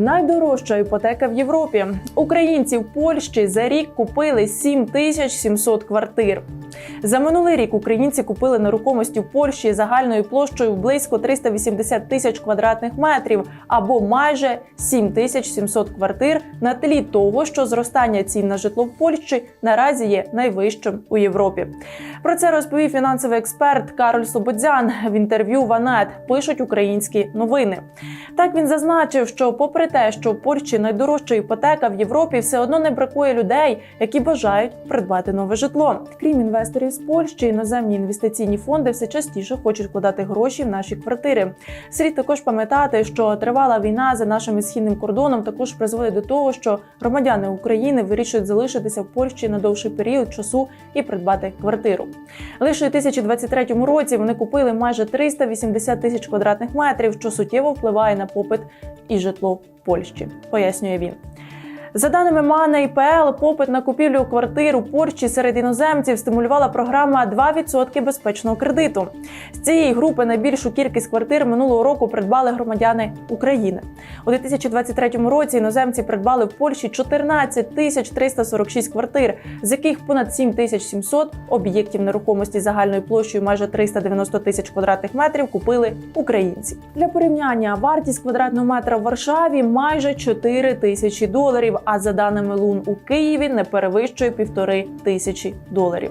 Найдорожча іпотека в Європі. Українці в Польщі за рік купили 7700 квартир. За минулий рік українці купили нерухомості в Польщі загальною площею близько 380 тисяч квадратних метрів або майже 7700 квартир на тлі того, що зростання цін на житло в Польщі наразі є найвищим у Європі. Про це розповів фінансовий експерт Кароль Слободзян в інтерв'ю Ванет. Пишуть українські новини. Так він зазначив, що попри те, що в Польщі найдорожча іпотека в Європі, все одно не бракує людей, які бажають придбати нове житло. Крім інвесторів з Польщі, іноземні інвестиційні фонди все частіше хочуть вкладати гроші в наші квартири. Слід також пам'ятати, що тривала війна за нашим східним кордоном також призводить до того, що громадяни України вирішують залишитися в Польщі на довший період часу і придбати квартиру. Лише у 2023 році вони купили майже 380 тисяч квадратних метрів, що суттєво впливає на попит і житло в Польщі, пояснює він. За даними Money.pl, попит на купівлю квартир у Польщі серед іноземців стимулювала програма «2% безпечного кредиту. З цієї групи найбільшу кількість квартир минулого року придбали громадяни України. У 2023 році іноземці придбали в Польщі 14 тисяч 346 квартир, з яких понад 7 тисяч 700 об'єктів нерухомості загальною площею майже 390 тисяч квадратних метрів купили українці. Для порівняння вартість квадратного метра в Варшаві майже 4 тисячі доларів. А за даними Лун у Києві не перевищує півтори тисячі доларів.